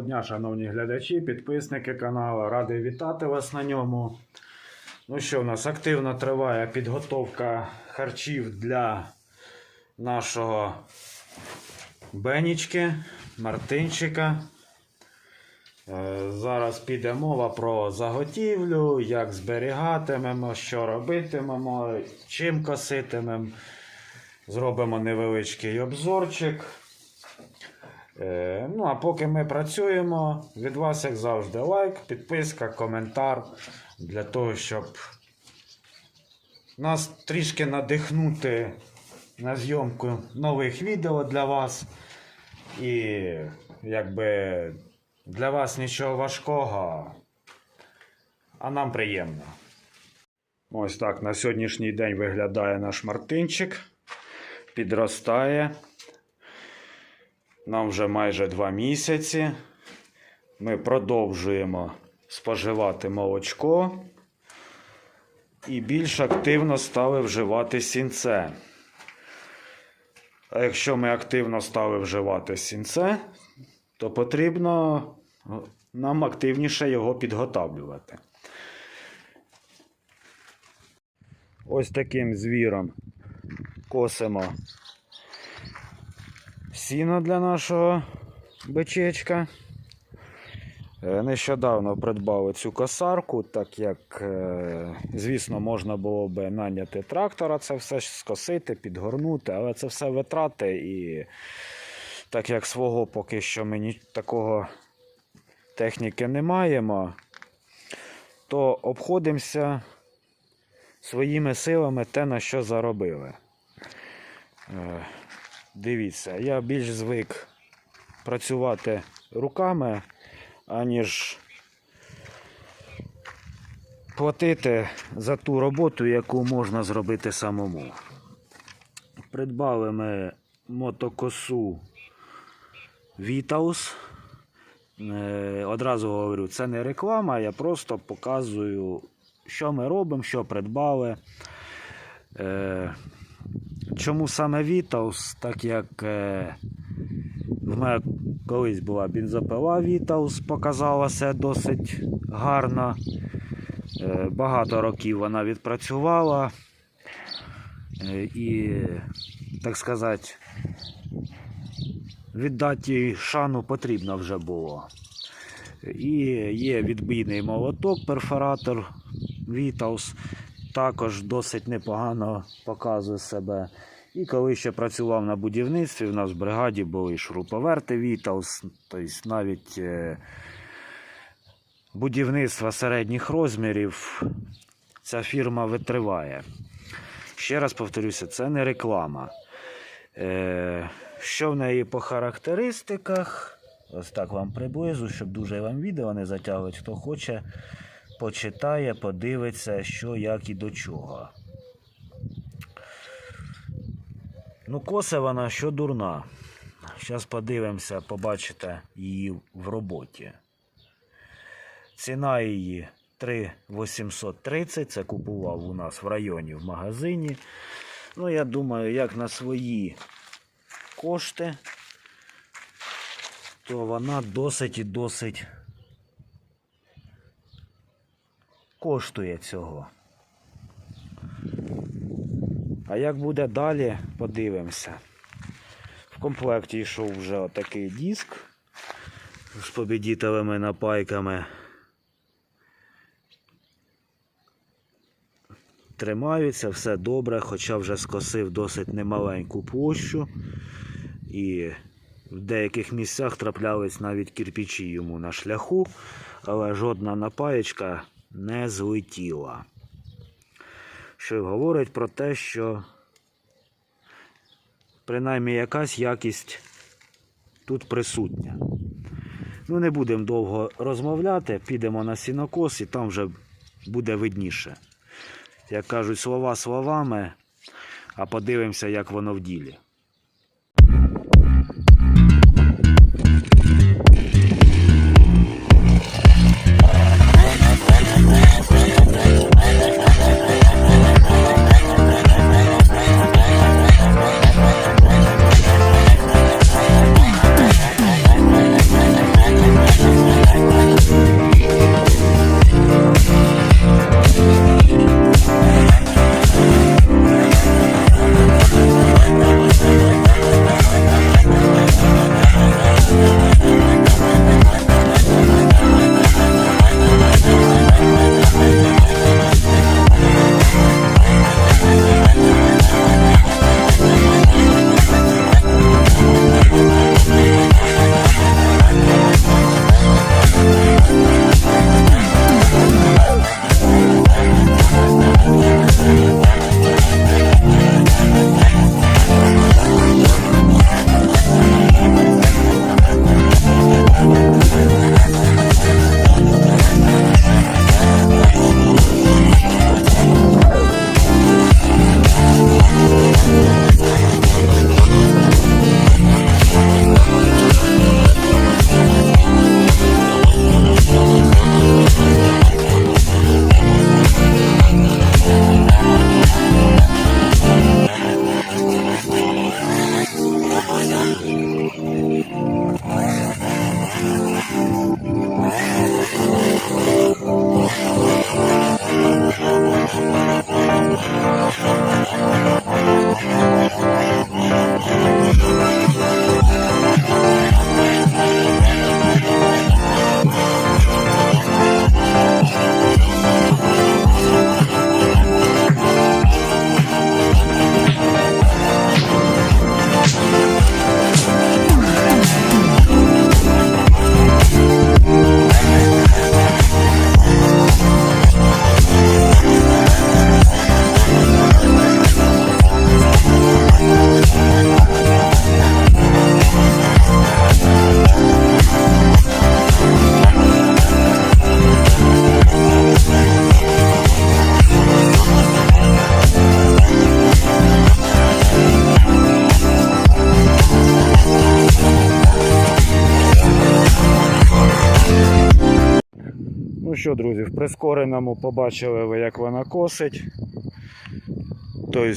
Доброго дня, шановні глядачі, підписники каналу. Радий вітати вас на ньому. Ну що, у нас активно триває підготовка харчів для нашого Бенічки, Мартинчика. Е, Зараз піде мова про заготівлю, як зберігатимемо, що робитимемо, чим коситимемо. Зробимо невеличкий обзорчик. Е, Ну, а поки ми працюємо, від вас, як завжди, лайк, підписка, коментар для того, щоб нас трішки надихнути на зйомку нових відео для вас. І якби для вас нічого важкого, а нам приємно. Ось так на сьогоднішній день виглядає наш Мартинчик. Підростає. Нам вже майже два місяці. Ми продовжуємо споживати молочко і більш активно стали вживати сінце. А якщо ми активно стали вживати сінце, то потрібно нам активніше його підготавлювати. Ось таким звіром косимо сіно для нашого бичечка. Е, Нещодавно придбали цю косарку, так як, е, звісно, можна було би наняти трактора, це все скосити, підгорнути, але це все витрати. І так як свого поки що ми такого техніки не маємо, то обходимося своїми силами те, на що заробили. Е, Дивіться, я більш звик працювати руками, аніж платити за ту роботу, яку можна зробити самому. Придбали ми мотокосу Vitaus. Е, Одразу говорю, це не реклама, я просто показую, що ми робимо, що придбали. Чому саме Вітаус? Так як е, в мене колись була бензопила Вітаус, показалася досить гарно. Е, багато років вона відпрацювала. Е, і, так сказати, віддати шану потрібно вже було. І є відбійний молоток, перфоратор Вітаус також досить непогано показує себе. І коли ще працював на будівництві, в нас в бригаді були шуруповерти Вітаус, тобто навіть е, будівництва середніх розмірів ця фірма витриває. Ще раз повторюся, це не реклама. Е, що в неї по характеристиках? Ось так вам приблизу, щоб дуже вам відео не затягувати. Хто хоче, почитає, подивиться, що, як і до чого. Ну, косе вона що дурна. Зараз подивимося, побачите її в роботі. Ціна її 3,830. Це купував у нас в районі в магазині. Ну, я думаю, як на свої кошти, то вона досить і досить коштує цього. А як буде далі, подивимося. В комплекті йшов вже отакий диск з побідітелими напайками. Тримаються, все добре, хоча вже скосив досить немаленьку площу. І в деяких місцях траплялись навіть кирпичі йому на шляху, але жодна напаєчка не злетіла. Що говорить про те, що принаймні якась якість тут присутня. Ну, не будемо довго розмовляти, підемо на сінокос і там вже буде видніше. Як кажуть, слова словами, а подивимося, як воно в ділі. Що, друзі, в прискореному побачили ви, як вона косить. Тобто,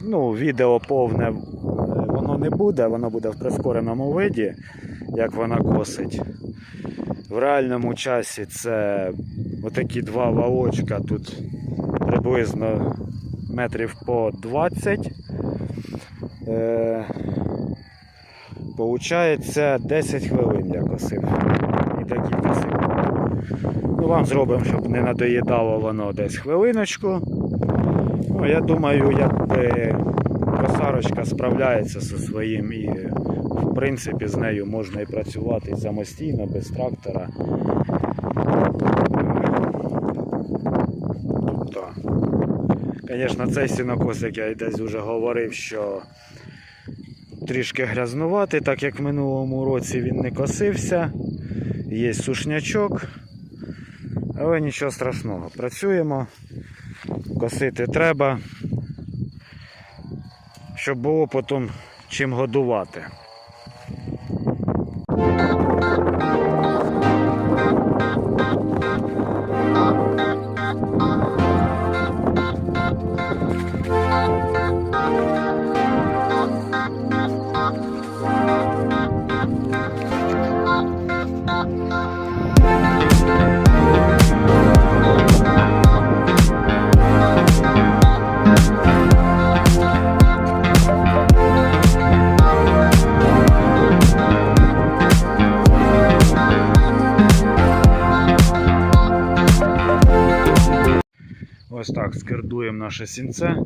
ну, відео повне е, воно не буде, воно буде в прискореному виді, як вона косить. В реальному часі це отакі два валочка тут приблизно метрів по 20. Е, Получається 10 хвилин я косив. І секунд. Ну, вам зробимо, щоб не надоїдало воно десь хвилиночку. Ну, я думаю, якби косарочка справляється зі своїм і в принципі з нею можна і працювати самостійно, без трактора. Тобто, звісно, цей сінокос, як я десь вже говорив, що трішки грязнуватий, так як в минулому році він не косився. Є сушнячок. Але нічого страшного. Працюємо, косити треба, щоб було потім чим годувати. Ось так скердуємо наше сінце.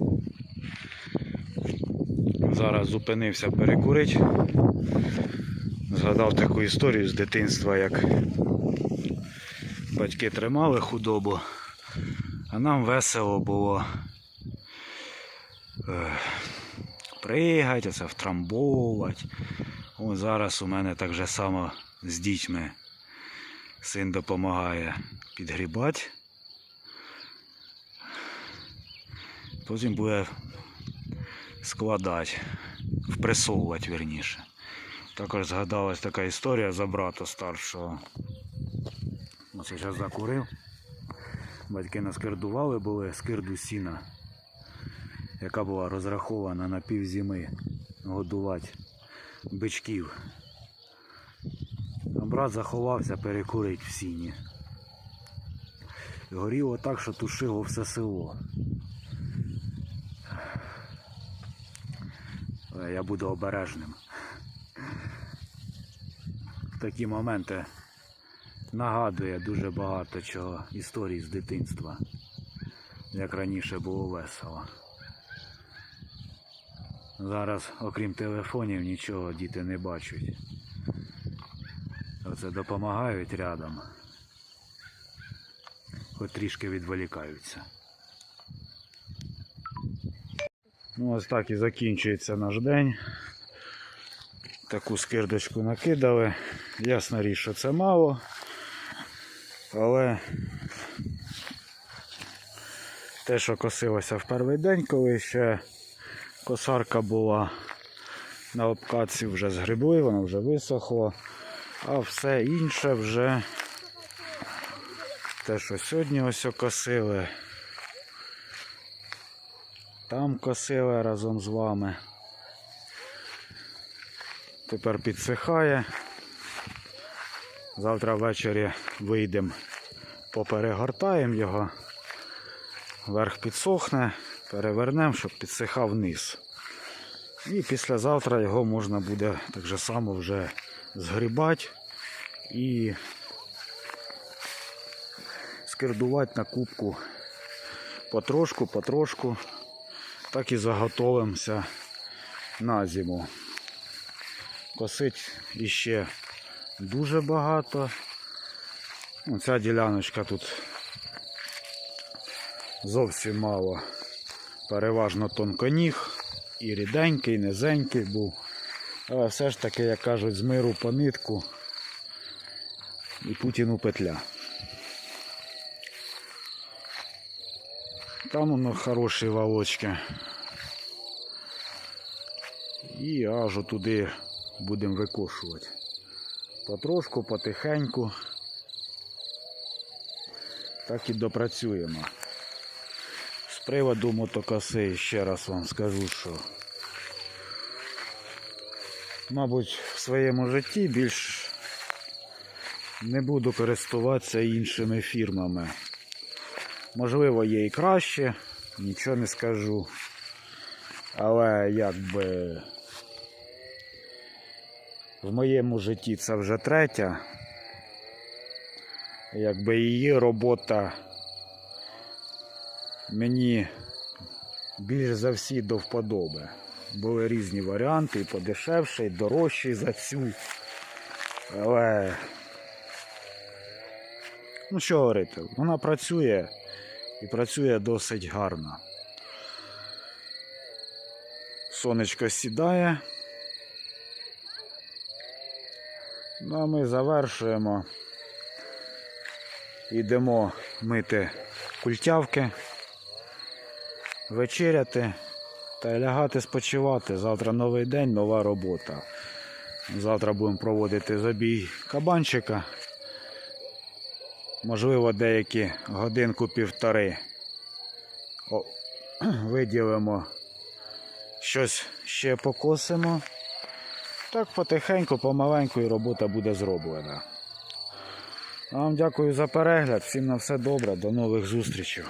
Зараз зупинився перекурити. Згадав таку історію з дитинства, як батьки тримали худобу, а нам весело було пригати, це втрамбовувати. О, зараз у мене так же само з дітьми син допомагає підгрібати. Потім буде складати, впресовувати вірніше. Також згадалась така історія за брата старшого. Ось я зараз закурив. Батьки наскирдували були скирду сіна, яка була розрахована на півзими годувати бичків. А брат заховався перекурить в сіні. Горіло так, що тушило все село. Але я буду обережним. В такі моменти нагадує дуже багато чого історій з дитинства, як раніше було весело. Зараз, окрім телефонів, нічого діти не бачать. Оце допомагають рядом. Хоч трішки відволікаються. Ну, ось так і закінчується наш день. Таку скирдочку накидали. Ясна річ, що це мало. Але те, що косилося в перший день, коли ще косарка була на обкатці, вже згребли, воно вже висохло. А все інше вже те, що сьогодні ось окосили. Там косили разом з вами. Тепер підсихає. Завтра ввечері вийдемо, поперегортаємо його. Верх підсохне, перевернемо, щоб підсихав низ. І післязавтра його можна буде так же само вже згрібати і скирдувати на кубку потрошку, потрошку так і заготовимося на зиму. Косить іще дуже багато. Ця діляночка тут зовсім мало. Переважно тонконіг, і ріденький, і низенький був. Але все ж таки, як кажуть, з миру по нитку і Путіну петля. Там воно хороші валочки. І аж туди будемо викошувати. Потрошку, потихеньку. так і допрацюємо. З приводу мотокоси ще раз вам скажу, що мабуть в своєму житті більш не буду користуватися іншими фірмами. Можливо, є і краще, нічого не скажу. Але якби в моєму житті це вже третя. Якби її робота мені більш за всі до вподоби. Були різні варіанти, і подешевше, і дорожчі за цю. Але, ну що говорити, вона працює і працює досить гарно. Сонечко сідає. Ну а ми завершуємо. Йдемо мити культявки, вечеряти та лягати спочивати. Завтра новий день, нова робота. Завтра будемо проводити забій кабанчика. Можливо, деякі годинку-півтори. Виділимо щось ще покосимо. Так потихеньку, помаленьку і робота буде зроблена. Вам дякую за перегляд. Всім на все добре. До нових зустрічей.